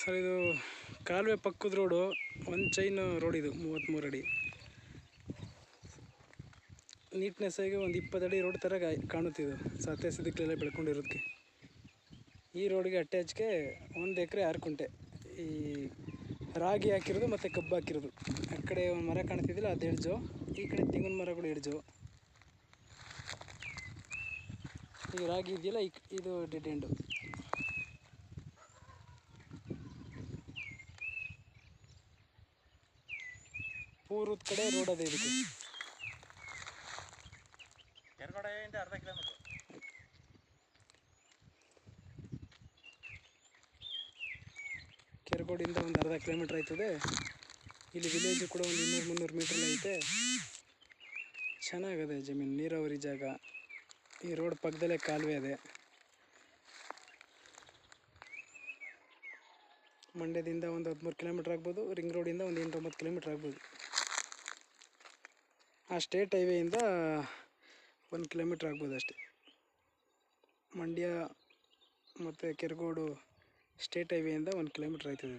Sir, ಇದು ಕಾಲುವೆ ಪಕ್ಕದ ರೋಡು, ಒಂದು ಚೈನ್ ರೋಡ್ ಇದು ಮೂವತ್ತ್ಮೂರು ಅಡಿ. ನೀಟ್ನೆಸ್ಸಾಗಿ ಒಂದು ಇಪ್ಪತ್ತು ಅಡಿ ರೋಡ್ ಥರ ಕಾಣುತ್ತಿದ್ದು ಸತ್ತೆ ಸಿದಕ್ಲೆಲ್ಲ ಬೆಳ್ಕೊಂಡಿರೋದಕ್ಕೆ ಈ ರೋಡ್ಗೆ ಅಟ್ಯಾಚ್ಗೆ ಒಂದು ಎಕರೆ ಆರು ಕುಂಟೆ. ಈ ರಾಗಿ ಹಾಕಿರೋದು ಮತ್ತು ಕಬ್ಬು ಹಾಕಿರೋದು. ಆ ಕಡೆ ಒಂದು ಮರ ಕಾಣ್ತಿದ್ದಿಲ್ಲ, ಅದು ಎಡ್ಜು ಈ ಕಡೆ ತೆಂಗಿನ ಮರಗಳು ಎಡ್ಜು ಈ ರಾಗಿ ಇದೆಯಲ್ಲ ಇದು ಡೆಡ್ ಎಂಡು ಪೂರ್ವದ ಕಡೆ ರೋಡ್ ಅದೇ ಇದಕ್ಕೆ. ಕೆರಗೋಡೆಯಿಂದ ಅರ್ಧ ಕಿಲೋಮೀಟರ್ ಕೆರಗೋಡಿಂದ ಒಂದು ಅರ್ಧ ಕಿಲೋಮೀಟ್ರ್ ಆಯ್ತದೆ. ಇಲ್ಲಿ ವಿಲೇಜ್ ಕೂಡ ಒಂದು ಇನ್ನೂರು ಮುನ್ನೂರು ಮೀಟ್ರ್ ಐತೆ. ಚೆನ್ನಾಗದೆ ಜಮೀನು ನೀರಾವರಿ ಜಾಗ. ಈ ರೋಡ್ ಪಕ್ಕದಲ್ಲೇ ಕಾಲುವೆ ಇದೆ ಮಂಡ್ಯದಿಂದ ಒಂದು ಹದಿಮೂರು ಕಿಲೋಮೀಟ್ರ್ ಆಗ್ಬೋದು ರಿಂಗ್ ರೋಡಿಂದ ಒಂದು ಎಂಟೊಂಬತ್ತು ಕಿಲೋಮೀಟ್ರ್ ಆಗ್ಬೋದು. ಆ ಸ್ಟೇಟ್ ಹೈವೇಯಿಂದ ಒಂದು ಕಿಲೋಮೀಟ್ರ್ ಆಗ್ಬೋದು ಅಷ್ಟೇ. ಮಂಡ್ಯ ಮತ್ತು ಕೆರಗೋಡು ಸ್ಟೇಟ್ ಹೈವೇಯಿಂದ ಒಂದು ಕಿಲೋಮೀಟ್ರ್ ಆಯ್ತದೆ